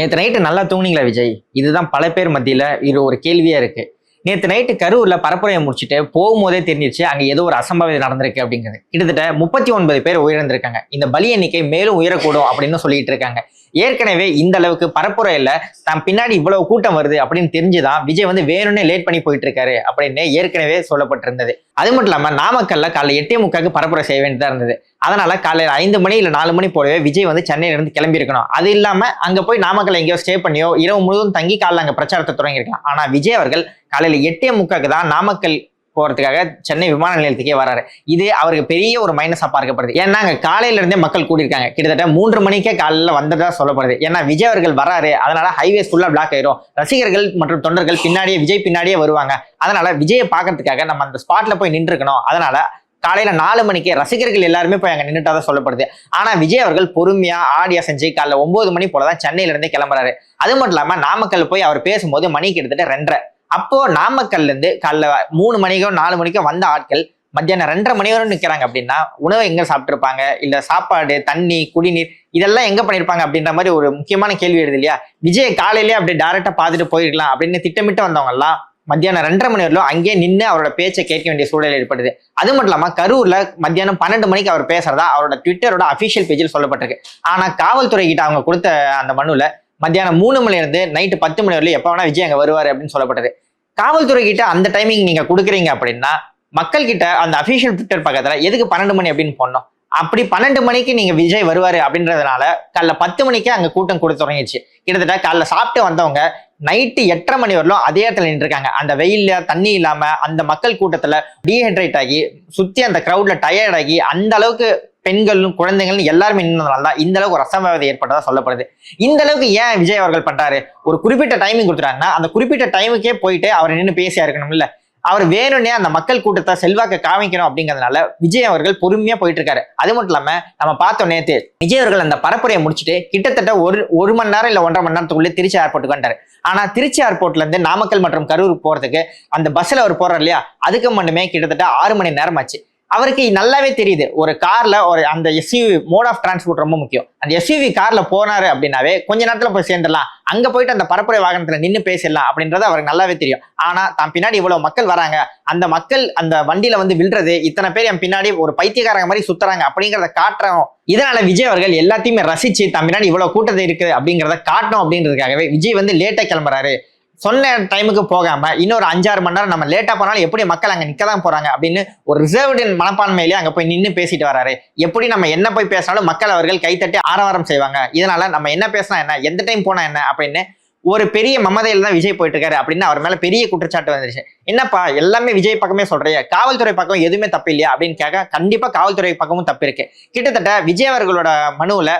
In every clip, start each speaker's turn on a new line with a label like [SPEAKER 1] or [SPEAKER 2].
[SPEAKER 1] நேற்று நைட்டு நல்லா தூங்குனீங்களா விஜய்? இதுதான் பல பேர் மத்தியில் இது ஒரு கேள்வியாக இருக்குது நேற்று நைட்டு கரூர்ல பரப்புரையை முடிச்சுட்டு போகும்போதே தெரிஞ்சிச்சு அங்க ஏதோ ஒரு அசம்பாவிதம் நடந்திருக்கு அப்படிங்கிறது. கிட்டத்தட்ட முப்பத்தி ஒன்பது பேர் உயிரிழந்திருக்காங்க. இந்த பலி எண்ணிக்கை மேலும் உயரக்கூடும் அப்படின்னு சொல்லிட்டு இருக்காங்க. ஏற்கனவே இந்த அளவுக்கு பரப்புரையில் தான் பின்னாடி இவ்வளவு கூட்டம் வருது அப்படின்னு தெரிஞ்சுதான் விஜய் வந்து வேணும்னே லேட் பண்ணி போயிட்டு இருக்காரு அப்படின்னு ஏற்கனவே சொல்லப்பட்டிருந்தது. அது மட்டும் இல்லாமல் நாமக்கல்ல காலைல எட்டே முக்காக்கு பரப்புரை செய்ய வேண்டியதாக இருந்தது. அதனால காலையில் ஐந்து மணி இல்லை நாலு மணி போலவே விஜய் வந்து சென்னையிலேருந்து கிளம்பியிருக்கணும். அது இல்லாமல் அங்கே போய் நாமக்கல் எங்கேயோ ஸ்டே பண்ணியோ இரவு முழுவதும் தங்கி காலைல அங்கே பிரச்சாரத்தை தொடங்கியிருக்கலாம். ஆனால் விஜய் அவர்கள் காலையில எட்டே முக்காக்கு தான் நாமக்கல் போறதுக்காக சென்னை விமான நிலையத்துக்கே வராரு. இது அவருக்கு பெரிய ஒரு மைனஸா பார்க்கப்படுது. ஏன்னா அங்க காலையில இருந்தே மக்கள் கூடியிருக்காங்க. கிட்டத்தட்ட மூன்று மணிக்கே காலையில வந்ததா சொல்லப்படுது. ஏன்னா விஜய் அவர்கள் வராரு. அதனால ஹைவேஸ் ஃபுல்லா பிளாக் ஆயிரும். ரசிகர்கள் மற்றும் தொண்டர்கள் பின்னாடியே விஜய் பின்னாடியே வருவாங்க. அதனால விஜயை பார்க்கறதுக்காக நம்ம அந்த ஸ்பாட்ல போய் நின்றுக்கணும் அதனால காலையில நாலு மணிக்கே ரசிகர்கள் எல்லாருமே போய் அங்க நின்றுட்டா சொல்லப்படுது. ஆனா விஜய் அவர்கள் பொறுமையா ஆடியா செஞ்சு காலைல ஒன்பது மணி போலதான் சென்னையில இருந்தே கிளம்புறாரு. அது மட்டும் இல்லாம நாமக்கல் போய் அவர் பேசும்போது மணி கிட்டத்தட்ட ரெண்டரை. அப்போ நாமக்கல்ல இருந்து காலைல மூணு மணிக்கோ நாலு மணிக்கோ வந்த ஆட்கள் மத்தியானம் ரெண்டரை மணி வரை நிற்கிறாங்க அப்படின்னா உணவை எங்க சாப்பிட்டுருப்பாங்க? இல்ல சாப்பாடு தண்ணி குடிநீர் இதெல்லாம் எங்க பண்ணிருப்பாங்க அப்படின்ற மாதிரி ஒரு முக்கியமான கேள்வி எழுது இல்லையா? விஜய் காலையிலேயே அப்படியே டைரக்டா பார்த்துட்டு போயிருக்கலாம் அப்படின்னு திட்டமிட்டு வந்தவங்க எல்லாம் மத்தியானம் ரெண்டரை மணி வரலும் அங்கேயே நின்று அவரோட பேச்சை கேட்க வேண்டிய சூழல் ஏற்படுது. அது மட்டும் இல்லாம கரூர்ல மத்தியானம் பன்னெண்டு மணிக்கு அவர் பேசுறதா அவரோட ட்விட்டரோட அபிஷியல் பேஜில் சொல்லப்பட்டிருக்கு. ஆனா காவல்துறை கிட்ட அவங்க கொடுத்த அந்த மனுல மத்தியானம் மூணு மணிலேருந்து நைட்டு பத்து மணி வரலும் எப்போ வேணா விஜய் அங்கே வருவார் அப்படின்னு சொல்லப்பட்டது. காவல்துறை கிட்ட அந்த டைமிங் நீங்க கொடுக்குறீங்க அப்படின்னா மக்கள் கிட்ட அந்த அபிஷியல் ட்விட்டர் பக்கத்துல எதுக்கு பன்னெண்டு மணி அப்படின்னு போடணும்? அப்படி பன்னெண்டு மணிக்கு நீங்க விஜய் வருவாரு அப்படின்றதுனால காலைல பத்து மணிக்கே அங்க கூட்டம் கொடுத்து தொடங்கிடுச்சு. கிட்டத்தட்ட காலைல சாப்பிட்டு வந்தவங்க நைட்டு எட்டரை மணி வரலும் அதே இடத்துல நின்றுருக்காங்க. அந்த வெயில்ல தண்ணி இல்லாம அந்த மக்கள் கூட்டத்துல டீஹைட்ரேட் ஆகி சுத்தி அந்த கிரௌட்ல டயர்ட் ஆகி அந்த அளவுக்கு பெண்களும் குழந்தைகளும் எல்லாருமே நின்றதுனால தான் இந்த அளவுக்கு ஒரு அசம்பாவிதம் ஏற்பட்டதா சொல்லப்படுது. இந்த அளவுக்கு ஏன் விஜய் அவர்கள் பண்றாரு? ஒரு குறிப்பிட்ட டைமிங் கொடுத்துட்டாங்கன்னா அந்த குறிப்பிட்ட டைமுக்கே போயிட்டு அவர் நின்று பேசியா இருக்கணும்ல. அவர் வேணும்னே அந்த மக்கள் கூட்டத்தை செல்வாக்க காமிக்கணும் அப்படிங்கிறதுனால விஜய் அவர்கள் பொறுமையா போயிட்டு இருக்காரு அது மட்டும் இல்லாம நம்ம பார்த்தோம் நேத்து விஜய் அவர்கள் அந்த பரப்புரையை முடிச்சுட்டு கிட்டத்தட்ட ஒரு ஒரு மணி நேரம் இல்ல ஒன்றரை மணி நேரத்துக்குள்ளே திருச்சி ஏர்போர்ட்டுக்கு வந்துட்டாரு. ஆனா திருச்சி ஏர்போர்ட்ல இருந்து நாமக்கல் மற்றும் கரூர் போறதுக்கு அந்த பஸ்ல அவர் போறார் இல்லையா? அதுக்கு மட்டுமே கிட்டத்தட்ட ஆறு மணி நேரம் ஆச்சு. அவருக்கு நல்லாவே தெரியுது. ஒரு கார்ல ஒரு அந்த எஸ்யூவி மோட் ஆஃப் டிரான்ஸ்போர்ட் ரொம்ப முக்கியம். அந்த எஸ்யூவி கார்ல போனாரு அப்படின்னாவே கொஞ்ச நேரத்துல போய் சேர்ந்துடலாம். அங்க போயிட்டு அந்த பரப்புரை வாகனத்துல நின்று பேசிடலாம் அப்படின்றது அவருக்கு நல்லாவே தெரியும். ஆனா தான் பின்னாடி இவ்வளவு மக்கள் வராங்க. அந்த மக்கள் அந்த வண்டியில வந்து விழுறது இத்தனை பேர் என் பின்னாடி ஒரு பைத்தியக்காரங்க மாதிரி சுத்துறாங்க அப்படிங்கிறத காட்டுறோம். இதனால விஜய் அவர்கள் எல்லாத்தையுமே ரசிச்சு தன் பின்னாடி இவ்வளவு கூட்டத்தை இருக்குது அப்படிங்கிறத காட்டணும் அப்படின்றதுக்காகவே விஜய் வந்து லேட்டா கிளம்புறாரு. சொன்ன டைமுக்கு போகாமல் இன்னொரு அஞ்சாறு மணி நேரம் நம்ம லேட்டாக போனாலும் எப்படி மக்கள் அங்கே நிற்க தான் போகிறாங்க அப்படின்னு ஒரு ரிசர்வ்டு மனப்பான்மையிலேயே அங்கே போய் நின்று பேசிட்டு வராரு. எப்படி நம்ம என்ன போய் பேசினாலும் மக்கள் அவர்கள் கைத்தட்டி ஆரவாரம் செய்வாங்க. இதனால நம்ம என்ன பேசினா என்ன எந்த டைம் போனால் என்ன அப்படின்னு ஒரு பெரிய மமதையில் தான் விஜய் போயிட்டு இருக்காரு அப்படின்னு அவர் மேல பெரிய குற்றச்சாட்டு வந்துருச்சு. என்னப்பா எல்லாமே விஜய் பக்கமே சொல்றிய. காவல்துறை பக்கம் எதுவுமே தப்பு இல்லையா அப்படின்னு கேட்க கண்டிப்பா காவல்துறை பக்கமும் தப்பு இருக்கு. கிட்டத்தட்ட விஜய் அவர்களோட மனுவில்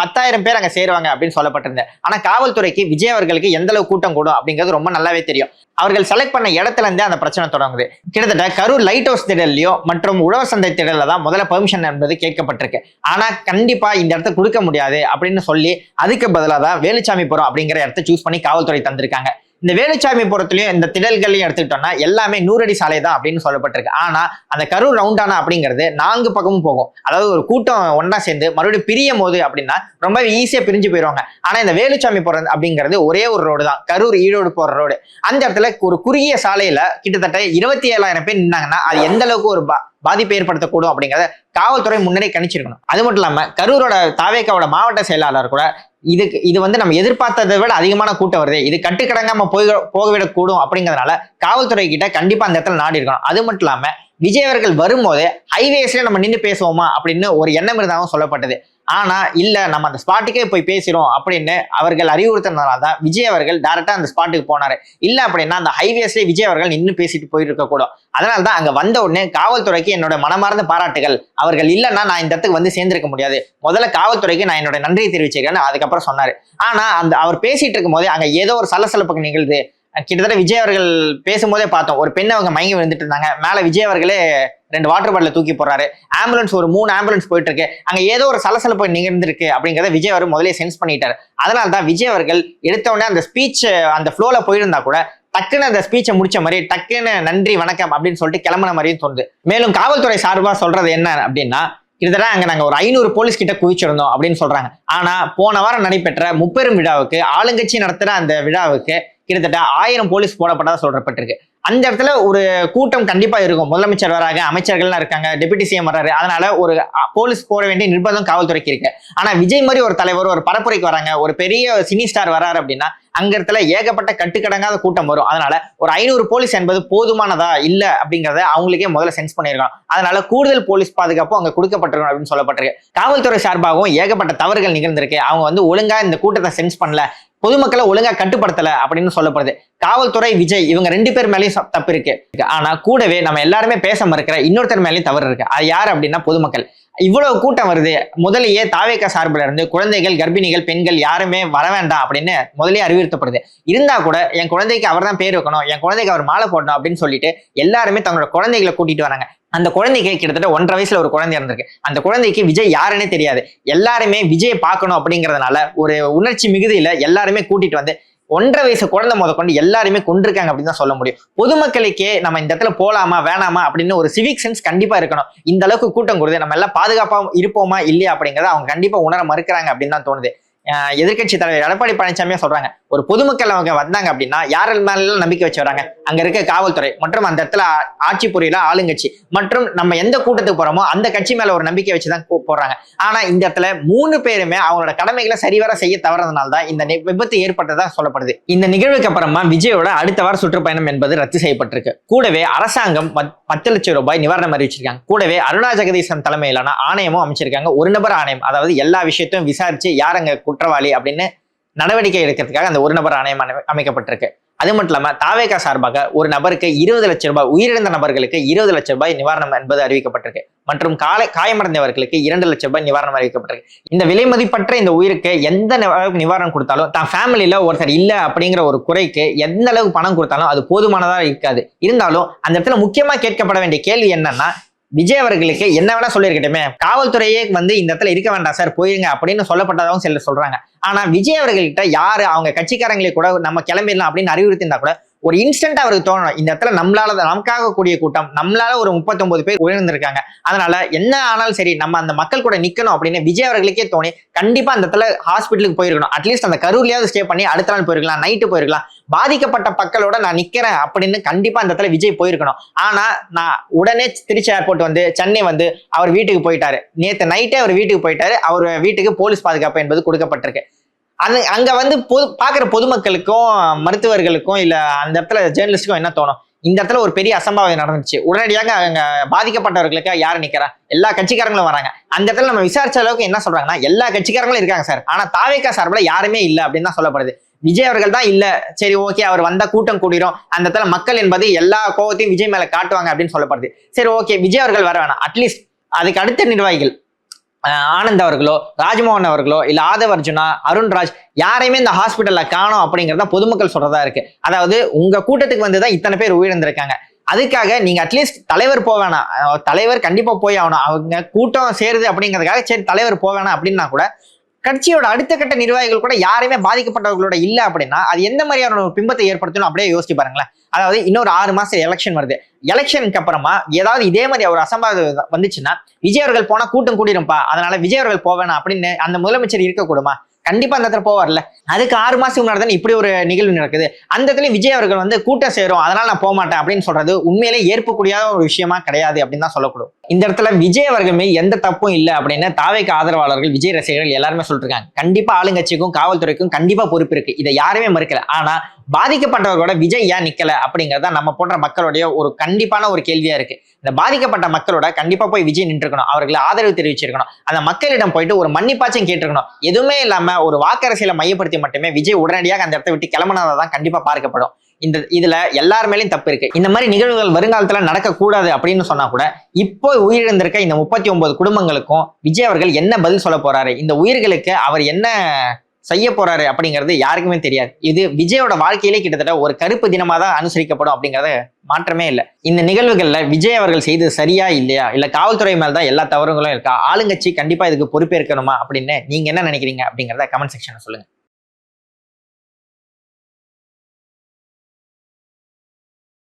[SPEAKER 1] பத்தாயிரம் பேர் அங்க சேருவாங்க அப்படின்னு சொல்லப்பட்டிருந்தேன். ஆனா காவல்துறைக்கு விஜய் அவர்களுக்கு எந்த அளவு கூட்டம் கூடும் அப்படிங்கிறது ரொம்ப நல்லாவே தெரியும். அவர்கள் செலக்ட் பண்ண இடத்துல இருந்தே அந்த பிரச்சனை தொடங்குது. கிட்டத்தட்ட கரூர் லைட் ஹவுஸ் திடல்லையோ மற்றும் உழவர் சந்தை திடலில் தான் முதல்ல பெர்மிஷன் என்பது கேட்கப்பட்டிருக்கு. ஆனா கண்டிப்பா இந்த இடத்த கொடுக்க முடியாது அப்படின்னு சொல்லி அதுக்கு பதிலாக தான் வேலுச்சாமி புறம் அப்படிங்கிற இடத்த சூஸ் பண்ணி காவல்துறை தந்திருக்காங்க. இந்த வேலுச்சாமி வேலுச்சாமிபுரத்துலயும் இந்த திடல்களையும் எடுத்துக்கிட்டோம்னா எல்லாமே நூறடி சாலை தான் அப்படின்னு சொல்லப்பட்டிருக்கு. ஆனா அந்த கரூர் ரவுண்டானா அப்படிங்கிறது நான்கு பக்கமும் போகும். அதாவது ஒரு கூட்டம் ஒன்றா சேர்ந்து மறுபடியும் பிரியும் போது அப்படின்னா ரொம்ப ஈஸியா பிரிஞ்சு போயிடுவாங்க. ஆனா இந்த வேலுச்சாமி புறம் அப்படிங்கிறது ஒரே ஒரு ரோடு தான். கரூர் ஈரோடு போற ரோடு அந்த இடத்துல ஒரு குறுகிய சாலையில கிட்டத்தட்ட இருபத்தி ஏழாயிரம் பேர் நின்னாங்கன்னா அது எந்த அளவுக்கு ஒரு பா- பாதிப்பை ஏற்படுத்தக்கூடும் அப்படிங்கிறத காவல்துறை முன்னரே கணிச்சிருக்கணும். அது மட்டும் இல்லாம கரூரோட தாவேக்காவோட மாவட்ட செயலாளர் கூட இதுக்கு இது வந்து நம்ம எதிர்பார்த்ததை விட அதிகமான கூட்டம் வருது. இது கட்டுக்கடங்காம போய் போகவிடக்கூடும் அப்படிங்கிறதுனால காவல்துறை கிட்ட கண்டிப்பா அந்த இடத்துல நாடி இருக்கணும். அது மட்டும் இல்லாம விஜய் அவர்கள் வரும்போது ஹைவேஸ்ல நம்ம நின்று பேசுவோமா அப்படின்னு ஒரு எண்ணம் இருந்தாலும் சொல்லப்பட்டது. ஆனா இல்ல நம்ம அந்த ஸ்பாட்டுக்கே போய் பேசுறோம் அப்படின்னு அவர்கள் அறிவுறுத்தினால தான் விஜய் அவர்கள் டேரக்டா அந்த ஸ்பாட்டுக்கு போனாரு. இல்ல அப்படின்னா அந்த ஹைவேஸ்லேயே விஜய் அவர்கள் நின்று பேசிட்டு போயிருக்க கூடும் அதனால தான் அங்க வந்த உடனே காவல்துறைக்கு என்னோட மனமார்ந்த பாராட்டுகள். அவர்கள் இல்லைன்னா நான் இந்த இடத்துக்கு வந்து சேர்ந்திருக்க முடியாது. முதல்ல காவல்துறைக்கு நான் என்னோட நன்றியை தெரிவிச்சிருக்கேன்னு அதுக்கப்புறம் சொன்னாரு. ஆனா அந்த அவர் பேசிட்டு இருக்கும் போதே அங்க ஏதோ ஒரு சலசலப்புக்கு நிகழ்து. கிட்டத்தட்ட விஜய் அவர்கள் பேசும்போதே பார்த்தோம். ஒரு பெண் அவங்க மயங்கி விழுந்துட்டு இருந்தாங்க மேலே விஜய் அவர்களே ரெண்டு வாட்டர் பாட்டில தூக்கி போறாரு ஆம்புலன்ஸ் ஒரு மூணு ஆம்புலன்ஸ் போயிட்டு இருக்கு அங்க ஏதோ ஒரு சலசலப்பு நிகழ்ந்திருக்கு அப்படிங்கிறத விஜய் அவர் முதலே சென்ஸ் பண்ணிட்டாரு. அதனால தான் விஜய் அவர்கள் எடுத்தவுடனே அந்த ஸ்பீச் அந்த ஃப்ளோல போயிருந்தா கூட டக்குன்னு அந்த ஸ்பீச்சை முடிச்ச மாதிரி டக்குன்னு நன்றி வணக்கம் அப்படின்னு சொல்லிட்டு கிளம்புன மாதிரியும் தோணுது. மேலும் காவல்துறை சார்பாக சொல்றது என்ன அப்படின்னா கிட்டத்தட்ட அங்க நாங்க ஒரு ஐநூறு போலீஸ் கிட்ட குவிச்சிருந்தோம் அப்படின்னு சொல்றாங்க. ஆனா போன வாரம் நடைபெற்ற முப்பெரும் விழாவுக்கு ஆளுங்கட்சி நடத்துற அந்த விழாவுக்கு கிட்டத்தட்ட ஆயிரம் போலீஸ் போடப்பட்டதா சொல்றப்பட்டிருக்கு. அந்த இடத்துல ஒரு கூட்டம் கண்டிப்பா இருக்கும். முதலமைச்சர் வராங்க அமைச்சர்கள்லாம் இருக்காங்க டெபுட்டி சிஎம் வராரு அதனால ஒரு போலீஸ் போட வேண்டிய நிர்பந்தம் காவல்துறைக்கு இருக்கு. ஆனா விஜய் மாதிரி ஒரு தலைவர் ஒரு பரப்புரைக்கு வராங்க ஒரு பெரிய சினி ஸ்டார் வராரு அப்படின்னா அங்க இடத்துல ஏகப்பட்ட கட்டுக்கடங்காத கூட்டம் வரும். அதனால ஒரு ஐநூறு போலீஸ் என்பது போதுமானதா? இல்ல அப்படிங்கறத அவங்களுக்கே முதல்ல சென்ஸ் பண்ணிருக்கோம் அதனால கூடுதல் போலீஸ் பாதுகாப்பு அங்க கொடுக்கப்பட்டிருக்கும் அப்படின்னு சொல்லப்பட்டிருக்கு. காவல்துறை சார்பாகவும் ஏகப்பட்ட தவறுகள் நிகழ்ந்திருக்கு. அவங்க வந்து ஒழுங்கா இந்த கூட்டத்தை சென்ஸ் பண்ணல. பொதுமக்களை ஒழுங்கா கட்டுப்படுத்தல அப்படின்னு சொல்லப்படுது. காவல்துறை விஜய் இவங்க ரெண்டு பேர் மேலயும் தப்பு இருக்கு. ஆனா கூடவே நம்ம எல்லாருமே பேச மறுக்கிற இன்னொருத்தர் மேலயும் தவறு இருக்கு. அது யார் அப்படின்னா பொதுமக்கள். இவ்வளவு கூட்டம் வருது. முதலையே தாவேக்க சார்பில் இருந்து குழந்தைகள் கர்ப்பிணிகள் பெண்கள் யாருமே வர வேண்டாம் அப்படின்னு முதலே அறிவுறுத்தப்படுது. இருந்தா கூட என் குழந்தைக்கு அவர் தான் பேர் வைக்கணும் என் குழந்தைக்கு அவர் மாலை போடணும் அப்படின்னு சொல்லிட்டு எல்லாருமே தங்களோட குழந்தைகளை கூட்டிட்டு வராங்க. அந்த குழந்தைக்கு கிட்டத்தட்ட ஒன்றரை வயசுல ஒரு குழந்தை இருந்திருக்கு. அந்த குழந்தைக்கு விஜய் யாருன்னே தெரியாது. எல்லாருமே விஜயை பார்க்கணும் அப்படிங்கிறதுனால ஒரு உணர்ச்சி மிகுதியில எல்லாருமே கூட்டிட்டு வந்து ஒன்றரை வயசு குழந்தை முத கொண்டு எல்லாருமே கொண்டிருக்காங்க அப்படின்னு தான் சொல்ல முடியும். பொதுமக்களுக்கே நம்ம இந்த இடத்துல போலாமா வேணாமா அப்படின்னு ஒரு சிவிக் சென்ஸ் கண்டிப்பா இருக்கணும். இந்த அளவுக்கு கூட்டம் கொடுத்து நம்ம எல்லாம் பாதுகாப்பா இருப்போமா இல்லையா அப்படிங்கறத அவங்க கண்டிப்பா உணர மறுக்கிறாங்க அப்படின்னு தான் தோணுது. எதிர்கட்சி தலைவர் எடப்பாடி பழனிசாமியா சொல்றாங்க. ஒரு பொதுமக்கள் அவங்க வந்தாங்க அப்படின்னா யார் மேலாம் நம்பிக்கை வச்சு வராங்க அங்க இருக்க காவல்துறை மற்றும் அந்த இடத்துல ஆட்சி புரியல ஆளுங்கட்சி மற்றும் நம்ம எந்த கூட்டத்துக்கு போறோமோ அந்த கட்சி மேல ஒரு நம்பிக்கை வச்சுதான் போடுறாங்க. ஆனா இந்த இடத்துல மூணு பேருமே அவங்களோட கடமைகளை சரிவர செய்ய தவறதுனால தான் இந்த விபத்து ஏற்பட்டதா சொல்லப்படுது. இந்த நிகழ்வுக்கு அப்புறமா விஜயோட அடுத்த வார சுற்றுப்பயணம் என்பது ரத்து செய்யப்பட்டிருக்கு. கூடவே அரசாங்கம் பத்- பத்து லட்சம் ரூபாய் நிவாரணம் அறிவிச்சிருக்காங்க. கூடவே அருணா ஜெகதீசன் தலைமையிலான ஆணையமும் அமைச்சிருக்காங்க. ஒரு நபர் ஆணையம் அதாவது எல்லா விஷயத்தையும் விசாரிச்சு யார் அங்க குற்றவாளி அப்படின்னு நடவடிக்கை எடுக்கிறதுக்காக அந்த ஒரு நபர் ஆணையம் அமை- அமைக்கப்பட்டிருக்கு. அது மட்டும் இல்லாம தாவேகா சார்பாக ஒரு நபருக்கு இருபது லட்சம் ரூபாய் உயிரிழந்த நபர்களுக்கு இருபது லட்சம் ரூபாய் நிவாரணம் என்பது அறிவிக்கப்பட்டிருக்கு. மற்றும் காலை காயமடைந்தவர்களுக்கு இரண்டு லட்சம் ரூபாய் நிவாரணம் அறிவிக்கப்பட்டிருக்கு. இந்த விலை மதிப்பற்ற இந்த உயிருக்கு எந்த நிவாரணம் கொடுத்தாலும் தான் ஃபேமிலியில ஒருத்தர் இல்ல அப்படிங்கிற ஒரு குறைக்கு எந்த அளவுக்கு பணம் கொடுத்தாலும் அது போதுமானதா இருக்காது. இருந்தாலும் அந்த இடத்துல முக்கியமா கேட்கப்பட வேண்டிய கேள்வி என்னன்னா விஜய் அவர்களுக்கு என்ன வேணா சொல்லியிருக்கட்டுமே. காவல்துறையே வந்து இந்த இடத்துல இருக்க வேண்டாம் சார் போயிருங்க அப்படின்னு சொல்லப்பட்டதாகவும் சிலர் சொல்றாங்க. ஆனா விஜய் அவர்கள்கிட்ட யாரு அவங்க கட்சிக்காரங்களை கூட நம்ம கிளம்பிடலாம் அப்படின்னு அறிவுறுத்திருந்தா கூட ஒரு இன்ஸ்டன்ட் அவருக்கு தோணும் இந்த இடத்துல நம்மளால நமக்காக கூடிய கூட்டம் நம்மளால ஒரு 39 பேர் உயர்ந்திருக்காங்க. அதனால என்ன ஆனாலும் சரி நம்ம அந்த மக்கள் கூட நிக்கணும் அப்படின்னு விஜய் அவர்களுக்கே தோணி கண்டிப்பா அந்த இடத்துல ஹாஸ்பிட்டலுக்கு போயிருக்கணும். அட்லீஸ்ட் அந்த கரூர்லயாவது ஸ்டே பண்ணி அடுத்த நாள் போயிருக்கலாம் நைட்டு போயிருக்கலாம். பாதிக்கப்பட்ட மக்களோட நான் நிக்கிறேன் அப்படின்னு கண்டிப்பா அந்த இடத்துல விஜய் போயிருக்கணும். ஆனா நான் உடனே திருச்சி ஏர்போர்ட் வந்து சென்னை வந்து அவர் வீட்டுக்கு போயிட்டாரு. நேற்று நைட்டே அவர் வீட்டுக்கு போயிட்டாரு. அவர் வீட்டுக்கு போலீஸ் பாதுகாப்பு என்பது கொடுக்கப்பட்டிருக்கு. அந்த அங்க வந்து பொது பாக்குற பொதுமக்களுக்கும் மருத்துவர்களுக்கும் இல்ல அந்த இடத்துல ஜேர்னலிஸ்டுக்கும் என்ன தோணும்? இந்த இடத்துல ஒரு பெரிய அசம்பாவிதம் நடந்துச்சு உடனடியாக அங்க பாதிக்கப்பட்டவர்களுக்கு யார் நிக்கிறா? எல்லா கட்சிக்காரங்களும் வராங்க. அந்த இடத்துல நம்ம விசாரிச்ச அளவுக்கு என்ன சொல்றாங்கன்னா எல்லா கட்சிக்காரங்களும் இருக்காங்க சார். ஆனா தாவேக்கா சார்பில் யாருமே இல்லை அப்படின்னு தான் சொல்லப்படுது. விஜய் அவர்கள் தான் இல்ல. சரி ஓகே அவர் வந்த கூட்டம் கூடிரும். அந்த இடத்துல மக்கள் என்பது எல்லா கோவத்தையும் விஜய் மேல காட்டுவாங்க அப்படின்னு சொல்லப்படுது. சரி ஓகே விஜய் அவர்கள் வர வேணாம். அட்லீஸ்ட் அதுக்கு அடுத்த நிர்வாகிகள் ஆனந்த் அவர்களோ ராஜ்மோகன் அவர்களோ இல்ல ஆதவ் அர்ஜுனா அருண்ராஜ் யாரையுமே இந்த ஹாஸ்பிட்டல்ல காணும் அப்படிங்கறத பொதுமக்கள் சொல்றதா இருக்கு. அதாவது உங்க கூட்டத்துக்கு வந்து தான் இத்தனை பேர் உயிரிழந்திருக்காங்க. அதுக்காக நீங்க அட்லீஸ்ட் தலைவர் போவேணாம் தலைவர் கண்டிப்பா போய் ஆகணும். அவங்க கூட்டம் சேருது அப்படிங்கிறதுக்காக சரி தலைவர் போக வேணாம் அப்படின்னா கூட கட்சியோட அடுத்த கட்ட நிர்வாகிகள் கூட யாருமே பாதிக்கப்பட்டவர்களோட இல்லை அப்படின்னா அது எந்த மாதிரியான ஒரு பிம்பத்தை ஏற்படுத்தணும் அப்படியே யோசிச்சு பாருங்களேன். அதாவது இன்னொரு ஆறு மாசம் எலெக்ஷன் வருது. எலெக்ஷனுக்கு அப்புறமா ஏதாவது இதே மாதிரி ஒரு அசம்பாவிதம் வந்துச்சுன்னா விஜய் அவர்கள் போனா கூட்டம் கூடிரும்பா அதனால விஜய் அவர்கள் போவேணா அப்படின்னு அந்த முதலமைச்சர் இருக்கக்கூடுமா? கண்டிப்பா அந்த இடத்துல போவார்ல. அதுக்கு ஆறு மாசத்துக்கு முன்னாடி இப்படி ஒரு நிகழ்வு நடக்குது. அந்த இடத்துல விஜய் அவர்கள் வந்து கூட்டம் சேரும். அதனால நான் போக மாட்டேன் அப்படின்னு சொல்றது உண்மையிலே ஏற்பக்கூடிய ஒரு விஷயமா கிடையாது அப்படின்னு தான் சொல்லக்கூடும். இந்த இடத்துல விஜய் அவர்களுமே எந்த தப்பும் இல்லை அப்படின்னு தாவைக்கு ஆதரவாளர்கள் விஜய் ரசிகர்கள் எல்லாருமே சொல்லிருக்காங்க கண்டிப்பா ஆளுங்கட்சிக்கும் காவல்துறைக்கும் கண்டிப்பா பொறுப்பு இருக்கு. இதை யாருமே மறுக்கல. ஆனா பாதிக்கப்பட்டவர்களோட விஜய் ஏன் நிக்கல அப்படிங்கறத நம்ம போன்ற மக்களுடைய ஒரு கண்டிப்பான ஒரு கேள்வியா இருக்கு. இந்த பாதிக்கப்பட்ட மக்களோட கண்டிப்பா போய் விஜய் நின்றுக்கணும் அவர்களை ஆதரவு தெரிவிச்சிருக்கணும். அந்த மக்களிடம் போயிட்டு ஒரு மன்னிப்பாச்சும் கேட்டிருக்கணும். எதுவுமே இல்லாம ஒரு வாக்கரசியலை மையப்படுத்தி மட்டுமே விஜய் உடனடியாக அந்த இடத்த விட்டு கிளம்பினதான் கண்டிப்பா பார்க்கப்படும். இந்த இதுல எல்லார் மேலேயும் தப்பு இருக்கு. இந்த மாதிரி நிகழ்வுகள் வருங்காலத்துல நடக்கக்கூடாது அப்படின்னு சொன்னா கூட இப்போ உயிரிழந்திருக்க இந்த முப்பத்தி ஒன்பது குடும்பங்களுக்கும் விஜய் அவர்கள் என்ன பதில் சொல்ல போறாரு? இந்த உயிர்களுக்கு அவர் என்ன செய்ய போறாரு அப்படிங்கிறது யாருக்குமே தெரியாது. இது விஜயோட வாழ்க்கையிலே கிட்டத்தட்ட ஒரு கருப்பு தினமா தான் அனுசரிக்கப்படும் அப்படிங்கறத மாற்றமே இல்லை. இந்த நிகழ்வுகள்ல விஜய் அவர்கள் செய்தது சரியா இல்லையா? இல்ல காவல்துறை மேல தான் எல்லா தவறுகளும் இருக்கா? ஆளுங்கட்சி கண்டிப்பா இதுக்கு பொறுப்பேற்கணுமா அப்படின்னு நீங்க என்ன நினைக்கிறீங்க அப்படிங்கறத கமெண்ட் செக்ஷன்ல சொல்லுங்க.